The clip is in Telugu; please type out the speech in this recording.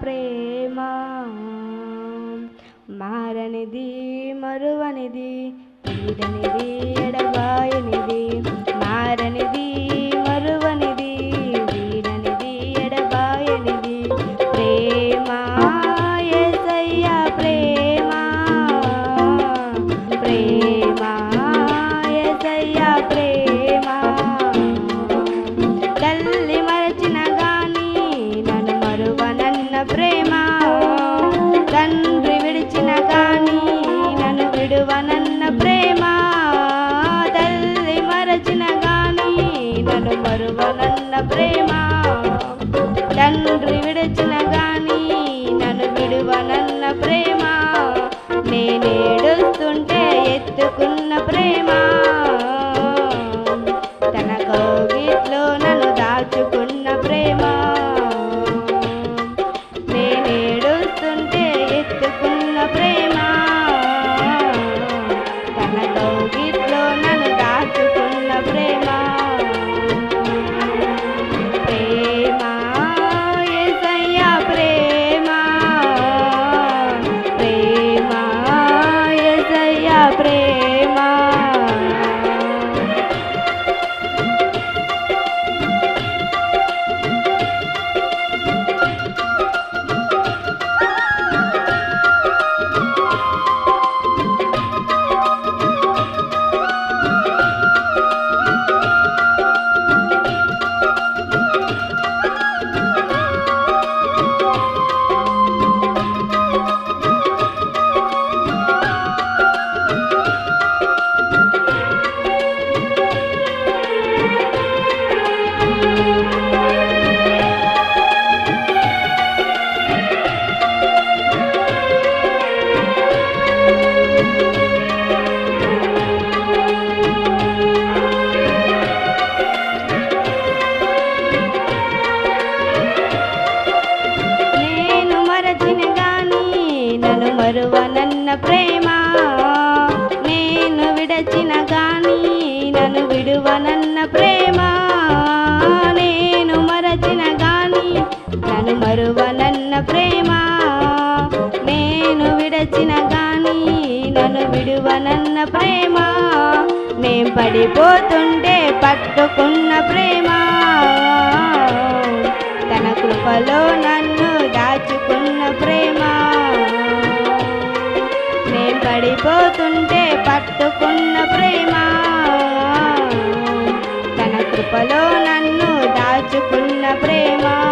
ప్రేమ. మారనిది మరువనిది వీడనిది ప్రేమ? తండ్రి విడిచిన కానీ నన్ను విడువనన్న ప్రేమ? తల్లి మరచిన కానీ నన్ను మరువనన్న ప్రేమ? siempre. విడువనన్న ప్రేమ నేను మరచిన గాని నన్ను మరువనన్న ప్రేమ నేను విడచిన గాని నన్ను విడువనన్న ప్రేమ. నేను పడిపోతుంటే పట్టుకున్న ప్రేమ. తన కృపలో నన్ను దాచుకున్న ప్రేమ. నేను పడిపోతుంటే పట్టుకున్న కృపలో నన్ను దాచుకున్న ప్రేమ ప్రేమ.